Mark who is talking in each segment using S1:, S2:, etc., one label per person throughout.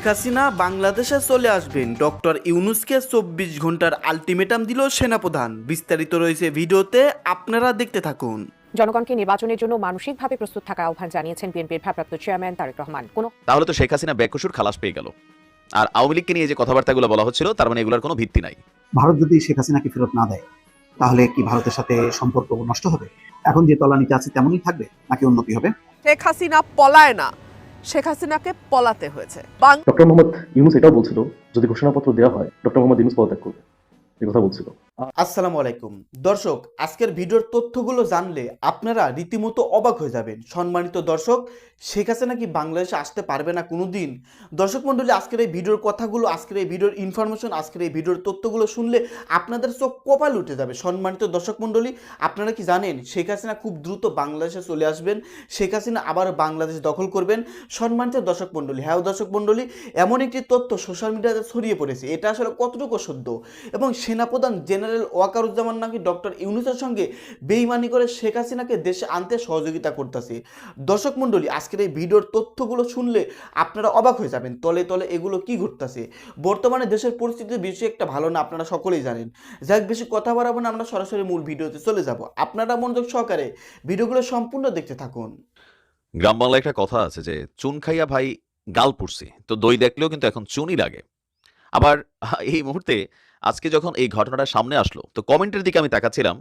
S1: শেখ হাসিনা বাংলাদেশে চলে আসবেন। ডক্টর ইউনুসকে চব্বিশ ঘণ্টার আলটিমেটাম দিল সেনাপ্রধান। বিস্তারিত রয়েছে ভিডিওতে আপনারা দেখতে থাকুন।
S2: জনগণকে নির্বাচনের জন্য মানসিকভাবে প্রস্তুত থাকার আহ্বান জানিয়েছেন বিএনপির ভারপ্রাপ্ত চেয়ারম্যান তারেক রহমান। কোনো
S3: তাহলে তো শেখ হাসিনা বেকসুর খালাস পেয়ে গেল। আর আওয়ামী লীগকে নিয়ে যে কথাবার্তাগুলো বলা হচ্ছিল তার মানে এগুলোর কোনো ভিত্তি নাই।
S4: ভারত যদি শেখ হাসিনাকে ফেরত না দেয় তাহলে কি ভারতের সাথে সম্পর্ক নষ্ট হবে? এখন যে তলানিতে আছে তেমনই থাকবে নাকি উন্নতি হবে?
S5: শেখ হাসিনা পলায় না। শেখ হাসিনাকে পলাতে হয়েছে।
S6: ডক্টর মোহাম্মদ ইউনুস এটাও বলছিল, যদি ঘোষণাপত্র দেওয়া হয়, ডক্টর মোহাম্মদ ইউনুস পদত্যাগ করবে। এই কথা বলছিল।
S1: আসসালামু আলাইকুম। দর্শক, আজকের ভিডিওর তথ্যগুলো জানলে আপনারা রীতিমতো অবাক হয়ে যাবেন। সম্মানিত দর্শক, শেখ হাসিনা কি বাংলাদেশে আসতে পারবে না কোনো দিন দর্শক মণ্ডলী, আজকের এই ভিডিওর কথাগুলো, আজকের এই ভিডিওর ইনফরমেশন আজকের এই ভিডিওর তথ্যগুলো শুনলে আপনাদের চোখ কপাল উঠে যাবে। সম্মানিত দর্শক মণ্ডলী, আপনারা কি জানেন, শেখ হাসিনা খুব দ্রুত বাংলাদেশে চলে আসবেন। শেখ হাসিনা আবার বাংলাদেশ দখল করবেন। সম্মানিত দর্শক মণ্ডলী হ্যাঁ দর্শক মণ্ডলী, এমন একটি তথ্য সোশ্যাল মিডিয়াতে ছড়িয়ে পড়েছে। এটা আসলে কতটুকু সত্য? এবং সেনাপ্রধান জেনারেল ওয়াকারুজ্জামান নাকি ডক্টর ইউনুসের সঙ্গে বেইমানি করে শেখ হাসিনাকে দেশে আনতে সহযোগিতা করতেছে? দর্শক মণ্ডলী, আজকের এই ভিডিওর তথ্যগুলো শুনলে আপনারা অবাক হয়ে যাবেন, তলে তলে এগুলো কি ঘটতেছে? বর্তমানে দেশের পরিস্থিতি বেশি একটা ভালো না, আপনারা সকলেই জানেন। যাক, বেশি কথা বাড়াবো না, আমরা সরাসরি মূল ভিডিওতে চলে যাব। আপনারা মনোযোগ সহকারে ভিডিওগুলো সম্পূর্ণ দেখতে থাকুন।
S3: গ্রাম বাংলায় একটা কথা আছে যে, চুন খাইয়া ভাই গাল পুড়ছি, তো দই দেখলেও কিন্তু এখন চুনই লাগে। আবার এই মুহূর্তে আজকে যখন এই ঘটনাটা সামনে আসলো, তো কমেন্টের দিকে আমি তাকাচ্ছিলাম।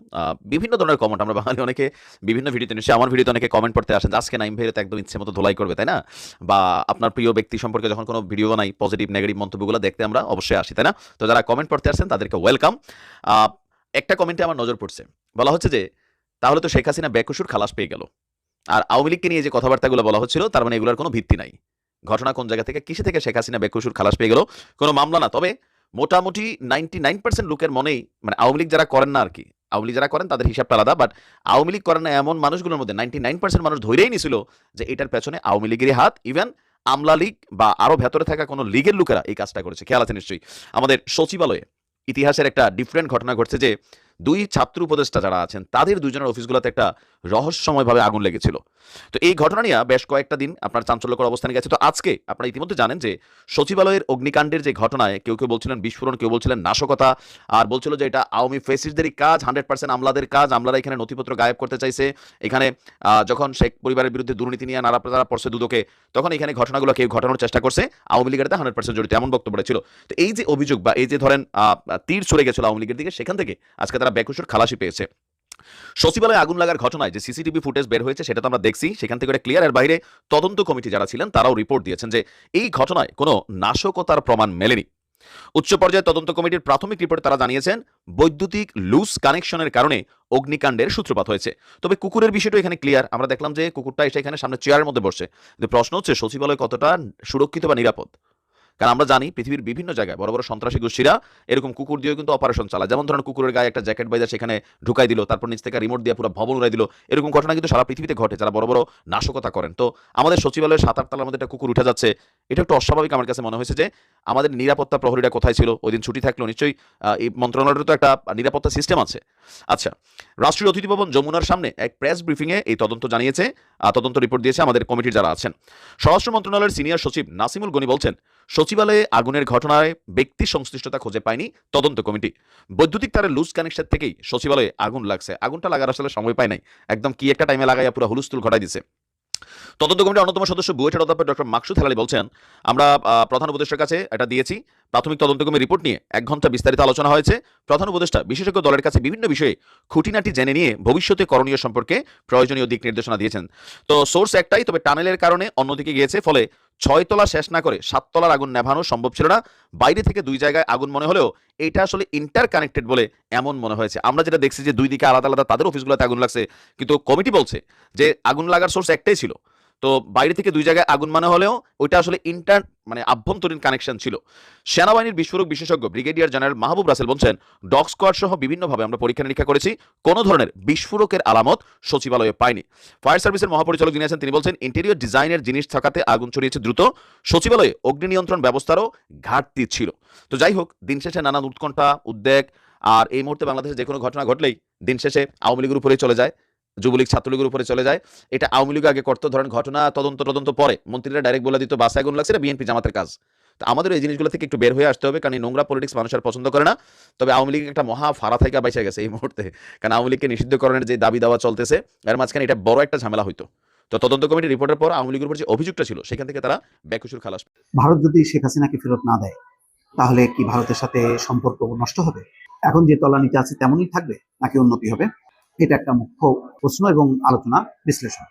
S3: বিভিন্ন ধরনের কমেন্ট আমরা বাঙালি অনেকে বিভিন্ন ভিডিওতে নিশ্চয়ই আমার ভিডিওতে অনেকে কমেন্ট পড়তে আসেন আজকে নাইম ভাইয়ের একদম ইচ্ছে মতো ধোলাই করবে তাই না? বা আপনার প্রিয় ব্যক্তি সম্পর্কে যখন কোনো ভিডিও বানাই পজিটিভ নেগেটিভ মন্তব্যগুলো দেখতে আমরা অবশ্যই আসি, তাই না? তো যারা কমেন্ট পড়তে আসছেন, তাদেরকে ওয়েলকাম একটা কমেন্টে আমার নজর পড়ছে। বলা হচ্ছে যে, তাহলে তো শেখ হাসিনা বেকসুর খালাস পেয়ে গেল। আর আওয়ামী লীগকে নিয়ে যে কথাবার্তাগুলো বলা হচ্ছিল, তার মানে এগুলোর কোনো ভিত্তি নাই। ঘটনা কোন জায়গা থেকে, কিসে থেকে শেখ হাসিনা বেকসুর খালাস পেয়ে গেল, কোনো মামলা না। তবে মোটামুটি নাইনটি নাইন পার্সেন্ট লোকের মনেই মানে আওয়ামী লীগ যারা করেন না আর কি আওয়ামী লীগ যারা করেন তাদের হিসাবটা আলাদা বাট আওয়ামী লীগ করেন না এমন মানুষগুলোর মধ্যে নাইনটি নাইন পার্সেন্ট মানুষ ধরেই নিছিল যে এটার পেছনে আওয়ামী লীগেরই হাত ইভেন আমলা লীগ বা আরও ভেতরে থাকা কোনো লীগের লোকেরা এই কাজটা করেছে। খেয়াল আছে নিশ্চয়ই। আমাদের সচিবালয়ে ইতিহাসের একটা ডিফারেন্ট ঘটনা ঘটছে যে দুই ছাত্র উপদেষ্টা যারা আছেন, তাদের দুজনের অফিসগুলোতে একটা রহস্যময়ভাবে আগুন লেগেছিল। তো এই ঘটনা নিয়ে বেশ কয়েকটা দিন আপনার চাঞ্চল্যকর অবস্থানে গেছে। তো আজকে আপনারা ইতিমধ্যে জানেন যে সচিবালয়ের অগ্নিকাণ্ডের যে ঘটনায় কেউ কেউ বলছিলেন বিস্ফোরণ, কেউ বলছিলেন নাশকতা, আর বলছিল যে এটা আওয়ামী ফেসিসদেরই কাজ, হান্ড্রেড পার্সেন্ট আমলাদের কাজ, আমলারা এখানে নথিপত্র গায়েব করতে চাইছে। এখানে যখন শেখ পরিবারের বিরুদ্ধে দুর্নীতি নিয়ে নাড়া তারা পড়ছে দুদকে, তখন এখানে ঘটনাগুলো কেউ ঘটানোর চেষ্টা করছে। আওয়ামী লীগের হান্ড্রেড পার্সেন্ট জড়িত, এমন বক্তব্য ছিল। তো এই যে অভিযোগ বা এই যে ধরেন তীর চলে গেছিল আওয়ামী লীগের দিকে, সেখান থেকে আজকে তারা বেকুশোর খালাসি পেয়েছে। সচিবালয়ে আগুন লাগার ঘটনায় যে সিসিটিভি ফুটেজ বের হয়েছে সেটা তো আমরা দেখছি, সেখান থেকে একটা ক্লিয়ার এর বাইরে তদন্ত কমিটি যারা ছিলেন তারাও রিপোর্ট দিয়েছেন যে এই ঘটনায় কোনো নাশকতার প্রমাণ মেলেনি। উচ্চ পর্যায়ে তদন্ত কমিটির প্রাথমিক রিপোর্টে তারা জানিয়েছেন, বৈদ্যুতিক লুজ কানেকশনের কারণে অগ্নিকাণ্ডের সূত্রপাত হয়েছে। তবে কুকুরের বিষয়টা এখানে ক্লিয়ার আমরা দেখলাম যে কুকুরটা এসে এখানে সামনে চেয়ারের মধ্যে বসে প্রশ্ন হচ্ছে, সচিবালয় কতটা সুরক্ষিত বা নিরাপদ? কারণ আমরা জানি পৃথিবীর বিভিন্ন জায়গায় বড় বড় সন্ত্রাসী গোষ্ঠীরা এরকম কুকুর দিয়েও কিন্তু অপারেশন চালায়। যেমন ধরুন কুকুরের গায়ে একটা জ্যাকেট বাইজা সেখানে ঢুকাই দিল, তারপর নিচ থেকে রিমোট দিয়ে পুরো ভবন উড়াই দিল, এরকম ঘটনা কিন্তু সারা পৃথিবীতে ঘটে, যারা বড় বড় নাশকতা করেন। তো আমাদের সচিবালয়ের সাত আটতলার মধ্যে একটা কুকুর উঠে যাচ্ছে, এটা একটু অস্বাভাবিক আমার কাছে মনে হয়েছে যে আমাদের নিরাপত্তা প্রহরীরা কোথায় ছিল, ওই দিন ছুটি থাকলেও নিশ্চয়ই এই মন্ত্রণালয়ের তো একটা নিরাপত্তা সিস্টেম আছে। আচ্ছা রাষ্ট্রীয় অতিথি ভবন যমুনার সামনে এক প্রেস ব্রিফিংয়ে এই তদন্ত জানিয়েছে তদন্ত রিপোর্ট দিয়েছে আমাদের কমিটির যারা আছেন। স্বরাষ্ট্র মন্ত্রণালয়ের সিনিয়র সচিব নাসিমুল গনি বলছেন সচিবালয়ে আগুনের ঘটনায় ব্যক্তি সংশ্লিষ্টতা খুঁজে পায়নি তদন্ত কমিটি। বৈদ্যুতিক তারের লুজ কানেকশন থেকেই সচিবালয়ে আগুন লাগছে। আগুনটা লাগার আসলে সময় পায় নাই। একদম কি একটা টাইমে লাগাইয়া পুরো হুলস্থুল ঘটাই দিছে। তদন্ত কমিটির অন্যতম সদস্য বুয়েটের অধ্যাপক ডক্টর মাকসুদ হেলালি বলছেন, আমরা প্রধান উপদেষ্টার কাছে এটা দিয়েছি। প্রাথমিক তদন্ত কমিটির রিপোর্ট নিয়ে এক ঘণ্টা বিস্তারিত আলোচনা হয়েছে। প্রধান উপদেষ্টা, বিশেষজ্ঞ দলের কাছে বিভিন্ন বিষয়ে খুঁটিনাটি জেনে নিয়ে ভবিষ্যতে করণীয় সম্পর্কে প্রয়োজনীয় দিক নির্দেশনা দিয়েছেন। তো সোর্স একটাই, তবে টানেলের কারণে অন্যদিকে গিয়েছে। ফলে ছয়তলা শেষ না করে সাত তলার আগুন নেভানো সম্ভব ছিল না। বাইরে থেকে দুই জায়গায় আগুন মনে হলেও এটা আসলে ইন্টার কানেক্টেড বলে এমন মনে হয়েছে। আমরা যেটা দেখছি যে দুই দিকে আলাদা আলাদা তাদের অফিসগুলোতে আগুন লাগছে। কিন্তু কমিটি বলছে যে আগুন লাগার সোর্স একটাই ছিল। তো বাইরে থেকে দুই জায়গায় আগুন মানে হলেও ওইটা আসলে ইন্টার মানে আভ্যন্তরীণ কানেকশন ছিল। সেনাবাহিনীর বিস্ফোরক বিশেষজ্ঞ ব্রিগেডিয়ার জেনারেল মাহবুব রাসেল বলছেন ডগ স্কোয়াড সহ বিভিন্নভাবে আমরা পরীক্ষা নিরীক্ষা করেছি, কোনো ধরনের বিস্ফোরকের আলামত সচিবালয়ে পায়নি ফায়ার সার্ভিসের মহাপরিচালক যিনি আছেন তিনি বলছেন ইন্টেরিয়র ডিজাইনের জিনিস থাকাতে আগুন ছড়িয়েছে দ্রুত। সচিবালয়ে অগ্নি নিয়ন্ত্রণ ব্যবস্থারও ঘাটতি ছিল। তো যাই হোক, দিন শেষে নানান উৎকণ্ঠা, উদ্বেগ, আর এই মুহূর্তে বাংলাদেশে যে কোনো ঘটনা ঘটলেই দিন শেষে আওয়ামী লীগের উপরেই চলে যায়। যুবলীগ ছাত্রলীগের উপরে চলে যায়। এটা আওয়ামী লীগ আগে করতো। ধরেন ঘটনা তদন্ত তদন্ত পরে মন্ত্রীরা ডাইরেক্ট বলে দিত বাসে আগুন লাগছে বিএনপি জামাতের কাজ। তো আমাদের এই জিনিসগুলো থেকে একটু বের হয়ে আসতে হবে, কারণ এই নোংরা পলিটিক্স মানুষের পছন্দ করে না। তবে আওয়ামী লীগ একটা মহা ফাড়া থেকে বাইসে গেছে এই মুহূর্তে। কারণ আওয়ামী লীগকে নিষিদ্ধকরণের যে দাবি দাওয়া চলতেছে, এর মাঝখানে এটা বড় একটা ঝামেলা হইতো। তো তদন্ত কমিটির রিপোর্টের পর আওয়ামী লীগের উপর যে অভিযোগটা ছিল, সেখান থেকে তারা বেকসুর খালাস
S4: ভারত যদি শেখ হাসিনাকে ফেরত না দেয়, তাহলে কি ভারতের সাথে সম্পর্ক নষ্ট হবে? এখন যে তলানিতে আছে, তেমনই থাকবে, নাকি উন্নতি হবে? এটা একটা মুখ্য প্রশ্ন এবং আলোচনা বিশ্লেষণ।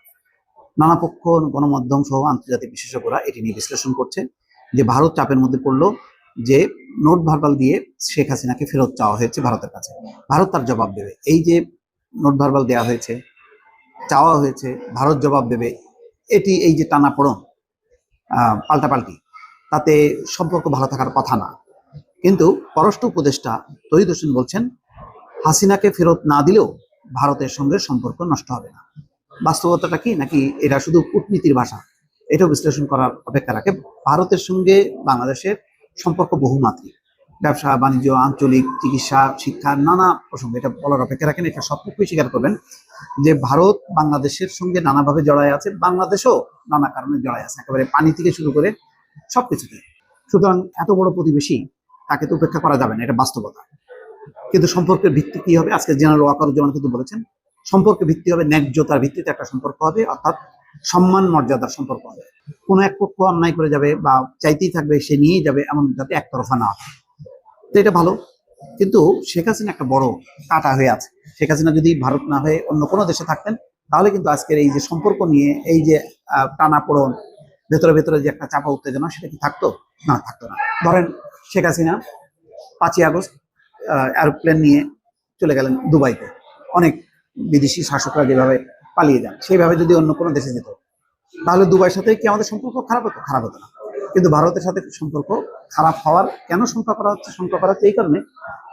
S4: নানা পক্ষ গণমাধ্যম সহ আন্তর্জাতিক বিশেষজ্ঞরা এটি নিয়ে বিশ্লেষণ করছে যে ভারত চাপের মধ্যে পড়ল যে নোট ভার্বাল দিয়ে শেখ হাসিনাকে ফেরত চাওয়া হয়েছে ভারতের কাছে। ভারত তার জবাব দেবে। এই যে নোট ভার্বাল দেওয়া হয়েছে চাওয়া হয়েছে ভারত জবাব দেবে এটি এই যে টানাপোড়ন আহ, পাল্টাপাল্টি তাতে সম্পর্ক ভালো থাকার কথা না। কিন্তু পররাষ্ট্র উপদেষ্টা তহিদ হোসেন বলছেন হাসিনাকে ফেরত না দিলেও ভারতের সঙ্গে সম্পর্ক নষ্ট হবে না। বাস্তবতাটা কি নাকি এটা শুধু কূটনীতির ভাষা? এটাও বিশ্লেষণ করার অপেক্ষা রাখে। ভারতের সঙ্গে বাংলাদেশের সম্পর্ক বহুমাত্রিক। ব্যবসা, বাণিজ্য, আঞ্চলিক, চিকিৎসা, শিক্ষা, নানা প্রসঙ্গে। এটা বলার অপেক্ষা রাখেন, এটা সব পক্ষই স্বীকার করবেন যে ভারত বাংলাদেশের সঙ্গে নানাভাবে জড়ায় আছে, বাংলাদেশও নানা কারণে জড়ায় আছে। একেবারে পানি থেকে শুরু করে সবকিছুতে সুতরাং এত বড় প্রতিবেশী তাকে তো উপেক্ষা করা যাবে না, এটা বাস্তবতা। কিন্তু সম্পর্কের ভিত্তি কি হবে? আজকে জেনারেল ওয়াকারুজ্জামান কিন্তু বলেছেন, সম্পর্কের ভিত্তি হবে, ন্যায্যতার ভিত্তিতে একটা সম্পর্ক হবে, অর্থাৎ সম্মান মর্যাদার সম্পর্ক হবে। কোনো এক পক্ষ অন্যায় করে যাবে বা চাইতেই থাকবে সে নিয়েই যাবে এমন যাতে একতরফা না তো এটা ভালো। কিন্তু শেখ হাসিনা একটা বড় কাটা হয়ে আছে। শেখ হাসিনা যদি ভারত না হয়ে অন্য কোনো দেশে থাকতেন, তাহলে কিন্তু আজকের এই যে সম্পর্ক নিয়ে, এই যে টানা পড়ন ভেতরে ভেতরে যে একটা চাপা উত্তেজনা, সেটা কি থাকতো? না থাকতো না। ধরেন শেখ হাসিনা পাঁচই আগস্ট এরোপ্লেন নিয়ে চলে গেলেন দুবাইতে। অনেক বিদেশি শাসকরা যেভাবে পালিয়ে যান, সেইভাবে যদি অন্য কোনো দেশে যেত, তাহলে দুবাইয়ের সাথে কি আমাদের সম্পর্ক খারাপ হতো? খারাপ হতো না। কিন্তু ভারতের সাথে সম্পর্ক খারাপ হওয়ার কেন শঙ্কা করা হচ্ছে? শঙ্কা করা হচ্ছে এই কারণে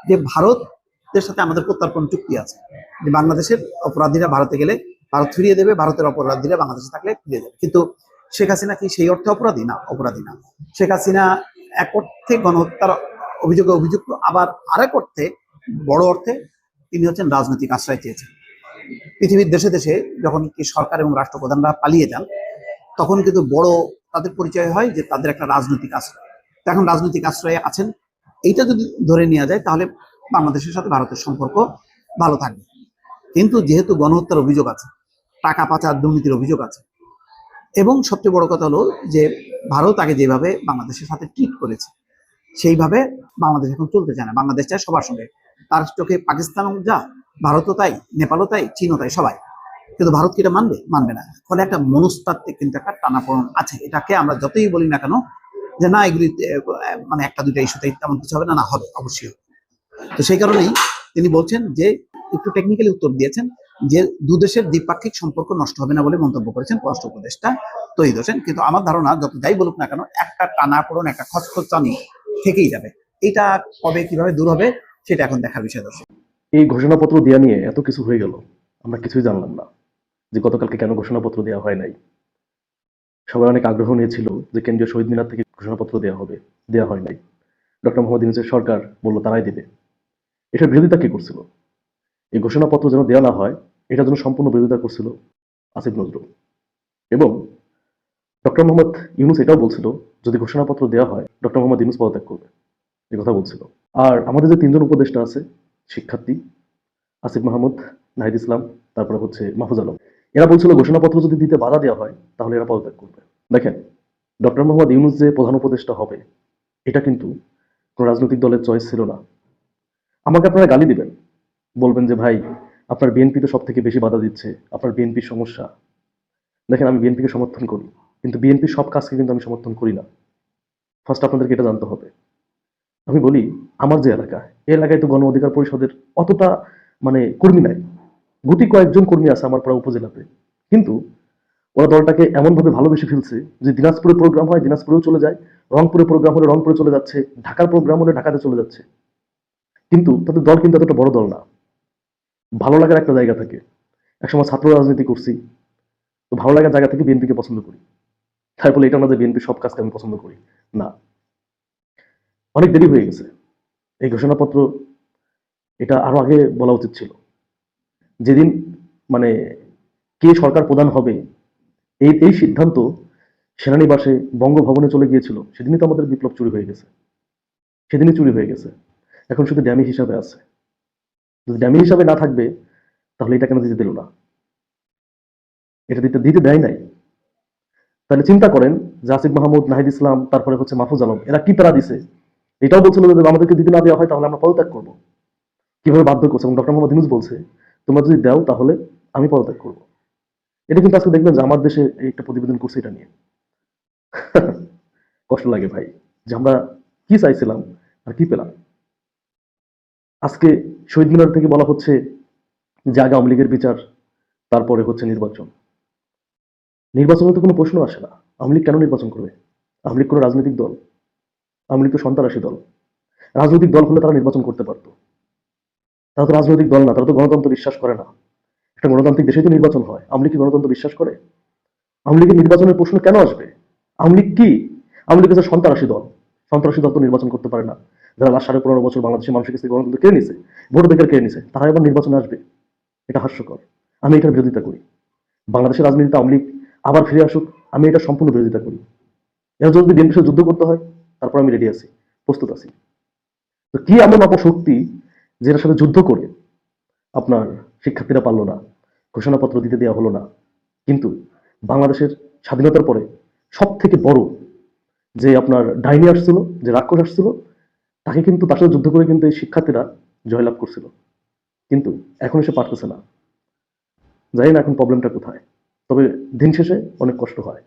S4: যে ভারতের সাথে আমাদের প্রত্যর্পণ চুক্তি আছে, যে বাংলাদেশের অপরাধীরা ভারতে গেলে ভারত ফিরিয়ে দেবে, ভারতের অপরাধীরা বাংলাদেশে থাকলে ফিরিয়ে দেবে। কিন্তু শেখ হাসিনা কি সেই অর্থে অপরাধী? না অপরাধী না। শেখ হাসিনা এক অর্থে গণহত্যার অভিযোগে অভিযুক্ত আবার আরেক অর্থে, বড় অর্থে তিনি হচ্ছেন রাজনৈতিক আশ্রয় চেয়েছেন। পৃথিবীর দেশে দেশে যখন কি সরকার এবং রাষ্ট্রপ্রধানরা পালিয়ে যান, তখন কিন্তু বড় তাদের পরিচয় হয় যে তাদের একটা রাজনৈতিক আশ্রয়। এখন রাজনৈতিক আশ্রয়ে আছেন। এইটা যদি ধরে নেওয়া যায়, তাহলে বাংলাদেশের সাথে ভারতের সম্পর্ক ভালো থাকবে। কিন্তু যেহেতু গণহত্যার অভিযোগ আছে, টাকা পাচার দুর্নীতির অভিযোগ আছে, এবং সবচেয়ে বড় কথা হলো যে ভারত আগে যেভাবে বাংলাদেশের সাথে ট্রিট করেছে, সেইভাবে বাংলাদেশ এখন চলতে চায় না। বাংলাদেশ চায় সবার সঙ্গে। তার চোখে পাকিস্তানও যা, ভারতও তাই, নেপালও তাই, চীনও তাই, সবাই। কিন্তু ভারত কি এটা মানবে? মানবে না। ফলে একটা মনস্তাত্ত্বিক কিন্তু একটা টানাপোড়ন আছে। এটাকে আমরা যতই বলি না কেন, যে না, এগুলি মানে একটা, দুইটা ইস্যুতে তেমন কিছু হবে না না, হবে, অবশ্যই তো সেই কারণেই তিনি বলছেন যে, একটু টেকনিক্যালি উত্তর দিয়েছেন যে, দুদেশের দ্বিপাক্ষিক সম্পর্ক নষ্ট হবে না বলে মন্তব্য করেছেন পররাষ্ট্র উপদেষ্টা তৈরি হোসেন। কিন্তু আমার ধারণা, যত যাই বলুক না কেন, একটা টানাপোড়ন, একটা খচখচানি থেকেই যাবে। এটা কবে কীভাবে দূর হবে সেটা এখন দেখার বিষয় দর্শক
S6: এই ঘোষণাপত্র দেওয়া নিয়ে এত কিছু হয়ে গেল, আমরা কিছুই জানলাম না যে গতকালকে কেন ঘোষণাপত্র দেওয়া হয় নাই। সবাই অনেক আগ্রহ নিয়েছিল যে কেন্দ্রীয় শহীদ মিনার থেকে ঘোষণাপত্র দেওয়া হবে দেওয়া হয় নাই। ডক্টর মোহাম্মদ ইউনুসের সরকার বলল, তারাই দেবে। এটার বিরোধিতা কে করছিল? এই ঘোষণাপত্র যেন দেওয়া না হয় এটার জন্য সম্পূর্ণ বিরোধিতা করছিল আসিফ নজরুল। এবং ডক্টর মোহাম্মদ ইউনুস এটাও বলছিল, যদি ঘোষণাপত্র দেওয়া হয়, ডক্টর মোহাম্মদ ইউনুস পদত্যাগ করবে। এই কথা বলছিল। আর আমাদের যে তিনজন উপদেষ্টা আছে, শিক্ষার্থী, আসিফ মাহমুদ, নাহিদ ইসলাম, তারপরে হচ্ছে মাহফুজ আলম, এরা বলছিল ঘোষণাপত্র যদি দিতে বাধা দেওয়া হয়, তাহলে এরা পদত্যাগ করবে। দেখেন, ডক্টর মোহাম্মদ ইউনুস যে প্রধান উপদেষ্টা হবে, এটা কিন্তু কোনো রাজনৈতিক দলের চয়েস ছিল না। আমাকে আপনারা গালি দিবেন, বলবেন যে, ভাই, আপনার বিএনপি তো সব থেকে বেশি বাধা দিচ্ছে, আপনার বিএনপির সমস্যা। দেখেন, আমি বিএনপিকে সমর্থন করি, কিন্তু বিএনপির সব কাজকে কিন্তু আমি সমর্থন করি না। ফার্স্ট আপনাদেরকে এটা জানতে হবে। আমি বলি, আমার যে এলাকা এই এলাকায় তো গণ অধিকার পরিষদের অতটা মানে কর্মী নাই। গুটি কয়েকজন কর্মী আছে আমার পাড়া উপজেলাতে। কিন্তু ওরা দলটাকে এমনভাবে ভালোবেসে ফেলছে যে দিনাজপুরে প্রোগ্রাম হয়, দিনাজপুরেও চলে যায়। রংপুরে প্রোগ্রাম হলে রংপুরে চলে যাচ্ছে, ঢাকার প্রোগ্রাম হলে ঢাকাতে চলে যাচ্ছে। কিন্তু তাদের দল কিন্তু এতটা বড় দল না। ভালো লাগার একটা জায়গা থাকে। একসময় ছাত্র রাজনীতি করছি। তো ভালো লাগার জায়গা থেকে বিএনপিকে পছন্দ করি। তাই বলে এটা না যে বিএনপি সব কাজকে আমি পছন্দ করি। না। অনেক দেরি হয়ে গেছে। এই ঘোষণাপত্র, এটা আরও আগে বলা উচিত ছিল। যেদিন মানে কে সরকার প্রধান হবে, এই এই সিদ্ধান্ত সেনানিবাসে বঙ্গভবনে চলে গিয়েছিল। সেদিনই তো আমাদের বিপ্লব চুরি হয়ে গেছে। সেদিনই চুরি হয়ে গেছে। এখন শুধু ড্যামি হিসাবে আছে। যদি ড্যামি হিসাবে না থাকবে, তাহলে এটা কেন দিতে দিল না? এটা দিতে দিতে দেয় নাই। তাহলে চিন্তা করেন, যে আসিফ মাহমুদ, নাহিদ ইসলাম, তারপরে হচ্ছে মাহফুজ আলম, এরা কি প্যারা দিছে? এটাও বলছিল যে আমাদেরকে দিতে না দেওয়া হয়, তাহলে আমরা পদত্যাগ করব। কীভাবে বাধ্য করছে ডক্টর মোহাম্মদ ইউনুস বলছে, তোমরা যদি দাও, তাহলে আমি পদত্যাগ করব। এটা কিন্তু আজকে দেখবেন যে আমার দেশে একটা প্রতিবেদন করছে এটা নিয়ে। কষ্ট লাগে ভাই, যে আমরা কি চাইছিলাম আর কি পেলাম। আজকে শহীদ মিনার থেকে বলা হচ্ছে যে আগে আওয়ামী লীগের বিচার, তারপরে হচ্ছে নির্বাচন। নির্বাচনের তো কোনো প্রশ্ন আসে না। আওয়ামী লীগ কেন নির্বাচন করবে? আওয়ামী লীগ কোনো রাজনৈতিক দল। আওয়ামী লীগ তো সন্ত্রাসী দল। রাজনৈতিক দল হলে তারা নির্বাচন করতে পারতো। তারা তো রাজনৈতিক দল না, তারা তো গণতন্ত্র বিশ্বাস করে না। একটা গণতান্ত্রিক দেশেই তো নির্বাচন হয়। আওয়ামী লীগ কি গণতন্ত্র বিশ্বাস করে? আওয়ামী লীগের নির্বাচনের প্রশ্ন কেন আসবে? আওয়ামী লীগ কি? আওয়ামী লীগ হচ্ছে সন্ত্রাসী দল। সন্ত্রাসী দল তো নির্বাচন করতে পারে না। যারা লাস্ট সাড়ে পনেরো বছর বাংলাদেশের মানুষের কাছে গণতন্ত্র কেড়ে নিছে, ভোট অধিকার কেড়ে নিছে, তারা এবার নির্বাচনে আসবে। এটা হাস্যকর। আমি এটার বিরোধিতা করি। বাংলাদেশের রাজনীতিতে আওয়ামী লীগ আবার ফিরে আসুক, আমি এটা সম্পূর্ণ বিরোধিতা করি। এর যদি বিএনপির যুদ্ধ করতে হয় তারপর আমি রেডি আছি, প্রস্তুত আছি। তো কি এমন অপশক্তি যেটার সাথে যুদ্ধ করে আপনার শিক্ষার্থীরা পারল না, ঘোষণাপত্র দিতে দেওয়া হলো না? কিন্তু বাংলাদেশের স্বাধীনতার পরে সব থেকে বড় যে আপনার ডাইনি আসছিল, যে রাক্ষস আসছিল, তাকে কিন্তু তার সাথে যুদ্ধ করে কিন্তু এই শিক্ষার্থীরা জয়লাভ করছিল। কিন্তু এখন এসে পারতেছে না। জানি না এখন প্রবলেমটা কোথায়। তবে দিন শেষে অনেক কষ্ট হয়।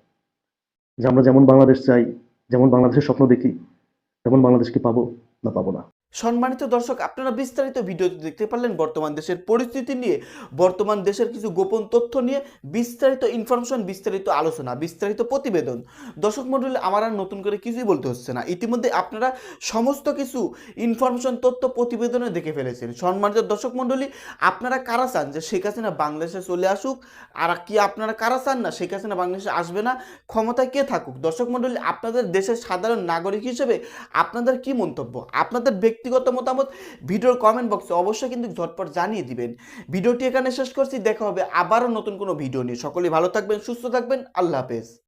S6: যে আমরা যেমন বাংলাদেশ চাই যেমন বাংলাদেশের স্বপ্ন দেখি তেমন বাংলাদেশকে পাবো না পাবো না।
S1: সম্মানিত দর্শক, আপনারা বিস্তারিত ভিডিওতে দেখতে পারলেন বর্তমান দেশের পরিস্থিতি নিয়ে। বর্তমান দেশের কিছু গোপন তথ্য নিয়ে বিস্তারিত ইনফরমেশন বিস্তারিত আলোচনা, বিস্তারিত প্রতিবেদন। দর্শক মণ্ডলী আমার আর নতুন করে কিছুই বলতে হচ্ছে না। ইতিমধ্যে আপনারা সমস্ত কিছু ইনফরমেশন তথ্য প্রতিবেদনে দেখে ফেলেছেন। সম্মানিত দর্শক মণ্ডলী আপনারা কারা চান যে শেখ হাসিনা বাংলাদেশে চলে আসুক? আর কি আপনারা কারা চান না শেখ হাসিনা বাংলাদেশে আসবে না? ক্ষমতায় কে থাকুক? দর্শক মণ্ডলী আপনাদের দেশের সাধারণ নাগরিক হিসেবে আপনাদের কি মন্তব্য? আপনাদের ব্যক্তিগত মতামত, ভিডিওর কমেন্ট বক্সে অবশ্যই কিন্তু ঝটপট জানিয়ে দিবেন। ভিডিওটি এখানে শেষ করছি, দেখা হবে আবারও নতুন কোনো ভিডিও নিয়ে। সকলেই ভালো থাকবেন, সুস্থ থাকবেন, আল্লাহ হাফেজ।